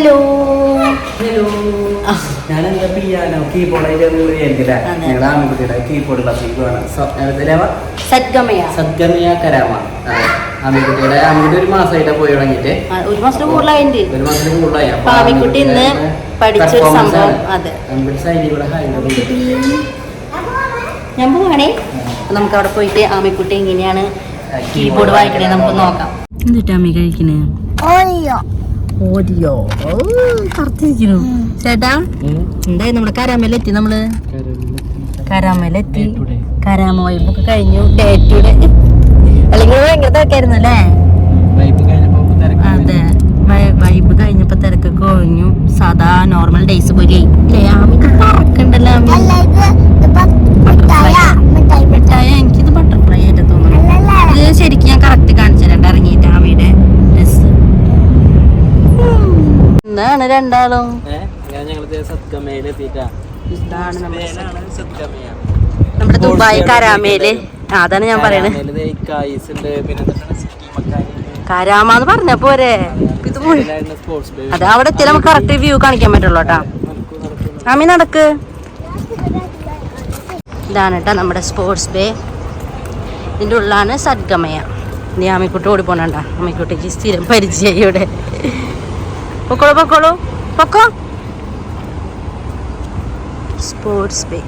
Hello. Hello. ഞാനെന്താ piano? Keyboard. ഞങ്ങളുടെ ആൺകുട്ടിയുടെ കീബോർഡ് ക്ലാസ്സിലേക്ക് സദ്ഗമയ. സദ്ഗമയ കരാമ ആൺകുട്ടിയുടെ ആൺകുട്ടി ഒരു മാസമായിട്ട് പോയി തുടങ്ങിയിട്ട്. ഒരു മാസത്തിന് കൂടുതലായിട്ടുണ്ട്. ഒരു മാസത്തിൽ കൂടുതലായി. പാവിക്കുട്ടി ഇന്ന് പഠിച്ചൊരു സംഭവം, അതെ. ഞാൻ പോവാണേ. നമുക്ക് അവിടെ പോയിട്ട് ആമിക്കുട്ടി എങ്ങനെയാണ് കീബോർഡ് വായിക്കണേ നമുക്ക് നോക്കാം. എന്നിട്ട് ആമി കഴിക്കണേ? ഓടിയോ? കറുത്തിരിക്കുന്നു. ചേട്ടാ എന്തായി നമ്മുടെ കരാമയിലെത്തി നമ്മൾ? കരാമയിലെത്തി കരാമ വൈബൊക്കെ കഴിഞ്ഞു. ഡേ ടു ഡേ അല്ലെങ്കിൽ ഭയങ്കര തിരക്കായിരുന്നു അല്ലേ അതെ വൈ- വൈബ് കഴിഞ്ഞപ്പോ തിരക്കൊക്കെ ഒഴിഞ്ഞു സാധാ നോർമൽ ഡേയ്സ് പോലെ അല്ലേ ആമിക്ക് പറക്കണ്ടല്ലോ ആമി മിഠായ എനിക്കിത് ബട്ടർഫ്ലൈ ആയിട്ട് തോന്നുന്നു ഇത് ശരിക്കും ഞാൻ കറക്റ്റ് കാണിച്ചു തരാം ഇറങ്ങിയിട്ട് ആമിയുടെ ഡ്രസ് എന്താണ് രണ്ടാളും. നമ്മുടെ ദുബായ് കരാമേൽ. അതാണ് ഞാൻ പറയണത് കരാമെന്ന് പറഞ്ഞ പോരെ? ഇത് അതെ അവിടെ എത്തി നമുക്ക് കറക്റ്റ് വ്യൂ കാണിക്കാൻ പറ്റുള്ളൂ കേട്ടാ. ആമി നടക്ക്. ഇതാണ് കേട്ടോ നമ്മുടെ സ്പോർട്സ് ബേ ഇതിന്റെ ഉള്ളാണ് സദ്ഗമയ നീ ആമിക്കുട്ടി ഓടി പോണണ്ട അമ്മിക്കുട്ടിക്ക് സ്ഥിരം പരിചയം ഇവിടെ. പൊക്കോളൂ പൊക്കോളൂ പൊക്കോ സ്പോർട്സ് ബേ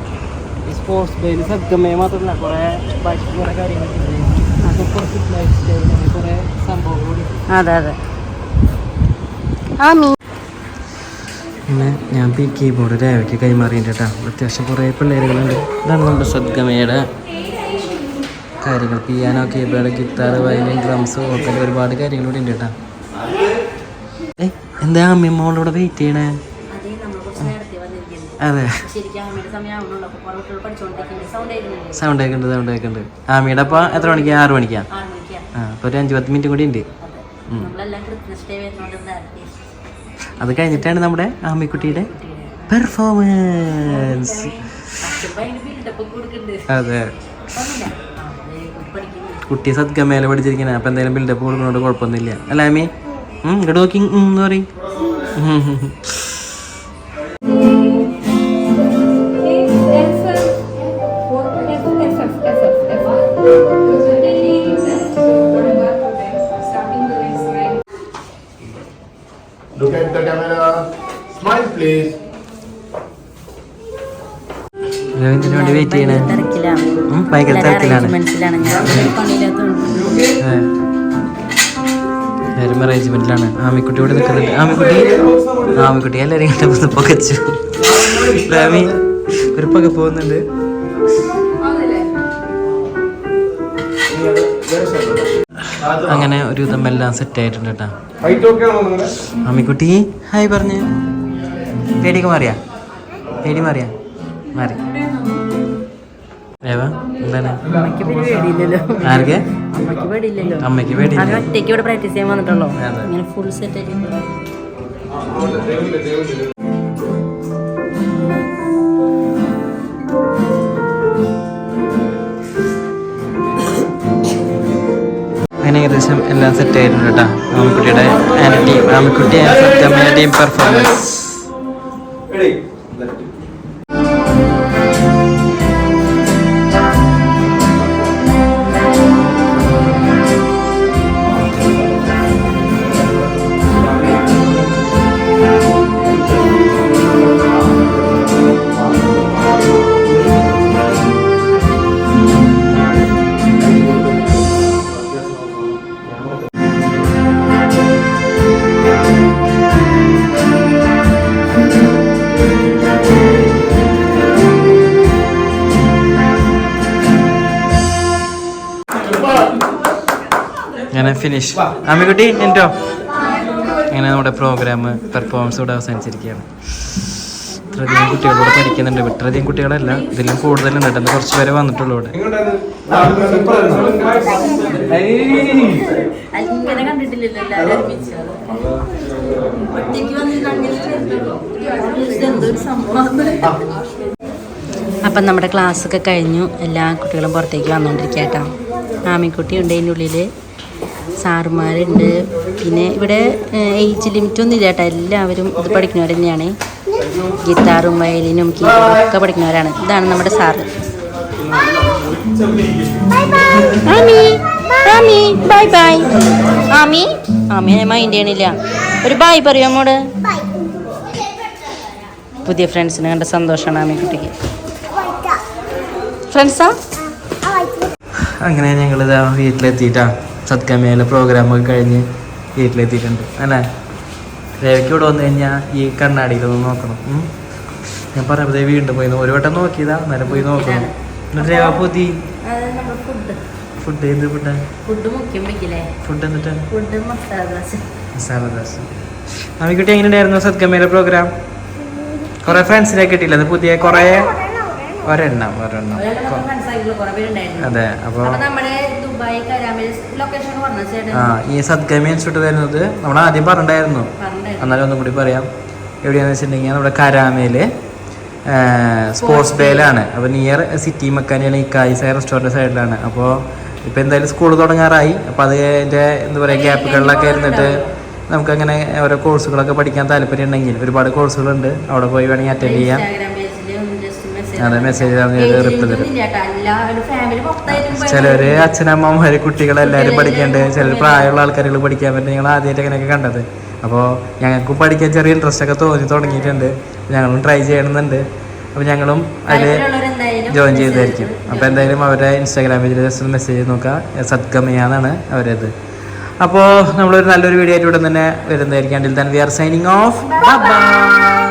സ്പോർട്സ് ഡേയിൽ സദ്ഗമയ മാത്രമല്ല കുറേ ബാക്കി കുറേ കാര്യങ്ങളൊക്കെ ഉണ്ട്. അത് കുറച്ച് ലൈഫ് സ്റ്റൈൽ കുറേ സംഭവങ്ങൾ അതെ അതെ. ആമി പിന്നെ ഞാൻ പി കീബോർഡ് രേവയ്ക്ക് കൈമാറിയിട്ട്. കേട്ടോ അത്യാവശ്യം കുറേ പിള്ളേരുകളുണ്ട്. ഇതാണ് നമ്മുടെ സദ്ഗമയുടെ കാര്യങ്ങൾ. Piano keyboard guitar violin drums ഒക്കെ ഒരുപാട് കാര്യങ്ങളുണ്ട് ഉണ്ട് കേട്ടോ. ഏ അമ്മ അമ്മമ്മോളിവിടെ വെയിറ്റ് ചെയ്യണേ? അതെ സൗണ്ട് കേൾക്കുന്നുണ്ട് സൗണ്ട് കേൾക്കുന്നുണ്ട്. ആമിയുടെ അപ്പോൾ എത്ര മണിക്കാ? ആറ് മണിക്കാ? ആ അപ്പോൾ ഒരു അഞ്ച് പത്ത് മിനിറ്റ് കൂടി ഉണ്ട്. അത്. കഴിഞ്ഞിട്ടാണ് നമ്മുടെ ആമിക്കുട്ടിയുടെ പെർഫോമൻസ് അതെ. കുട്ടി സദ്ഗമേല പഠിച്ചിരിക്കണേ അപ്പം എന്തായാലും ബിൽഡപ്പ് കൊടുക്കുന്നതുകൊണ്ട് കുഴപ്പമൊന്നുമില്ല. അല്ല ആമി? ഇങ്ങോട്ട് നോക്കി ഉം എന്ന് പറയും. Look at the camera. Smile, please. വേണ്ടി വെയിറ്റ് ചെയ്യണേ? ഭയങ്കര തിരക്കിലാണ്. മനസ്സിലാണ് ഞാൻ. പണിയില്ലാത്തതുകൊണ്ട്. എല്ലാവരും ആമിക്കുട്ടി ഇവിടെ നിൽക്കുന്നുണ്ട്. ആമിക്കുട്ടി. ആമിക്കുട്ടി എല്ലാവരും കണ്ടപ്പോൾ പകച്ചു. ആമി ഒരു പക പോകുന്നുണ്ട്. അങ്ങനെ ഒരു വിധം എല്ലാം സെറ്റ് ആയിട്ടുണ്ട് കേട്ടോ? ആമിക്കുട്ടി ഹായ് പറഞ്ഞു. പേടിയൊക്കെ മാറിയാ? പേടി മാറിയാ? മാറി. എന്താണ്? അമ്മയ്ക്ക് ആർക്ക്? പേടിയില്ല ഒറ്റയ്ക്ക് ഇവിടെ പ്രാക്ടീസ് ചെയ്യാൻ വന്നിട്ടുള്ളൂ. ഇങ്ങനെ ഫുൾ സെറ്റ് ആയിട്ട് അങ്ങനെ ഏകദേശം എല്ലാം സെറ്റ് ആയിരുന്നു കേട്ടോ ആമിക്കുട്ടിയുടെ ആൻഡ് ടീം ആമിക്കുട്ടി ആൻഡ് സത്യമ്മയുടെ ടീം പെർഫോമൻസ് ഫിനിഷ് ആമിക്കുട്ടി എന്റോ അങ്ങനെ നമ്മുടെ പ്രോഗ്രാം പെർഫോമൻസ് ഇവിടെ അവസാനിച്ചിരിക്കുകയാണ്? ഇത്രയധികം കുട്ടികളോട് പഠിക്കുന്നുണ്ട്. ഇത്രയധികം കുട്ടികളല്ല ഇതിലും കൂടുതലുണ്ട്. കേട്ടോ ഇന്ന് കുറച്ച് പേരെ വന്നിട്ടുള്ളൂ ഇവിടെ. ഇങ്ങനെ അപ്പം നമ്മുടെ ക്ലാസ് ഒക്കെ കഴിഞ്ഞു. എല്ലാ കുട്ടികളും പുറത്തേക്ക് വന്നുകൊണ്ടിരിക്കുക കേട്ടോ. ആമിക്കുട്ടി ഉണ്ട് ഉള്ളിൽ സാറുമാരുണ്ട്. പിന്നെ ഇവിടെ ഏജ് ലിമിറ്റ് ഒന്നും ഇല്ല കേട്ടോ. എല്ലാവരും ഇത് പഠിക്കുന്നവർ തന്നെയാണ്. ഗിത്താറും വയലിനും കീബോർഡും ഒക്കെ പഠിക്കുന്നവരാണ്. ഇതാണ് നമ്മുടെ സാറ്. Bye bye Ami? ഒരു ബൈ പറയോ അമ്മോട് പുതിയ ഫ്രണ്ട്സിനെ കണ്ട സന്തോഷമാണ് ആമി കുട്ടിക്ക്. ഫ്രണ്ട്സാ? അങ്ങനെ ഞങ്ങളിതാ വീട്ടിലെത്തിയിട്ടാ. സത്കമയിലെ പ്രോഗ്രാമൊക്കെ കഴിഞ്ഞ് വീട്ടിലെത്തിയിട്ടുണ്ട് അല്ലേ? രേവയ്ക്ക് ഇവിടെ വന്നു കഴിഞ്ഞാൽ ഈ കണ്ണാടിയിലൊന്ന് നോക്കണം. ഞാൻ പറയുമ്പോൾ ദേ വീണ്ടും പോയി ഒരു വട്ടം നോക്കിയതാ അന്നേരം പോയി നോക്കണം. എന്നിട്ട് രേവ പൊതി ഫുഡ് എന്ത് ഫുഡാ ഫുഡ് ഫുഡ് എന്നിട്ട്? ഫുഡ് മസാല ദോശ. മസാല ദോശ. അമ്മിക്കുട്ടി പ്രോഗ്രാം കുറെ ഫ്രണ്ട്സിനെ കിട്ടിയില്ല? അത് പുതിയ കുറെ ഒരെണ്ണം ഒരെണ്ണം. അതെ അപ്പോൾ ആ ഈ സദ്ഗമി ഇൻസ്റ്റിറ്റ്യൂട്ട് വരുന്നത് നമ്മൾ ആദ്യം പറഞ്ഞിട്ടുണ്ടായിരുന്നു. എന്നാലും ഒന്നും കൂടി പറയാം. എവിടെയാണെന്ന് വെച്ചിട്ടുണ്ടെങ്കിൽ നമ്മുടെ കരാമയിൽ സ്പോർട്സ് ഡേയിലാണ് അപ്പോൾ നിയർ സിറ്റി മെക്കാനിക്കൽ ഇക്കായിസ റെസ്റ്റോറന്റ് സൈഡിലാണ് അപ്പോൾ ഇപ്പോൾ എന്തായാലും സ്കൂൾ തുടങ്ങാറായി. അപ്പോൾ അത് അതിന്റെ എന്താ പറയുക ഗ്യാപ്പുകളിലൊക്കെ ഇരുന്നിട്ട് നമുക്കങ്ങനെ ഓരോ കോഴ്സുകളൊക്കെ പഠിക്കാൻ താല്പര്യം ഉണ്ടെങ്കിൽ ഒരുപാട് കോഴ്സുകളുണ്ട് അവിടെ പോയി വേണമെങ്കിൽ അറ്റൻഡ് ചെയ്യാം ഇൻസ്റ്റാഗ്രാം പേജിൽ ജസ്റ്റ് മെസ്സേജ് അതെ മെസ്സേജ് റിപ്ലൈ തരും. ചിലര് അച്ഛനമ്മമാര് കുട്ടികളെല്ലാവരും പഠിക്കേണ്ട. ചിലർ പ്രായമുള്ള ആൾക്കാരുകൾ പഠിക്കാൻ പറ്റും ഞങ്ങൾ ആദ്യമായിട്ട് അങ്ങനെയൊക്കെ കണ്ടത്. അപ്പോൾ ഞങ്ങൾക്ക് പഠിക്കാൻ ചെറിയ ഇൻട്രസ്റ്റ് ഒക്കെ തോന്നി തുടങ്ങിയിട്ടുണ്ട്. ഞങ്ങളും ട്രൈ ചെയ്യണമെന്നുണ്ട്. അപ്പോൾ ഞങ്ങളും അതിൽ ജോയിൻ ചെയ്തായിരിക്കും അപ്പോൾ എന്തായാലും അവരുടെ ഇൻസ്റ്റാഗ്രാം പേജിൽ ജസ്റ്റ് മെസ്സേജ് നോക്കുക. സദ്ഗമയാന്നാണ് അവരത്. അപ്പോൾ നമ്മളൊരു നല്ലൊരു വീഡിയോ ആയിട്ട് ഇവിടെ തന്നെ വരുന്നതായിരിക്കും. അതിൽ തന്നെ we are signing off bye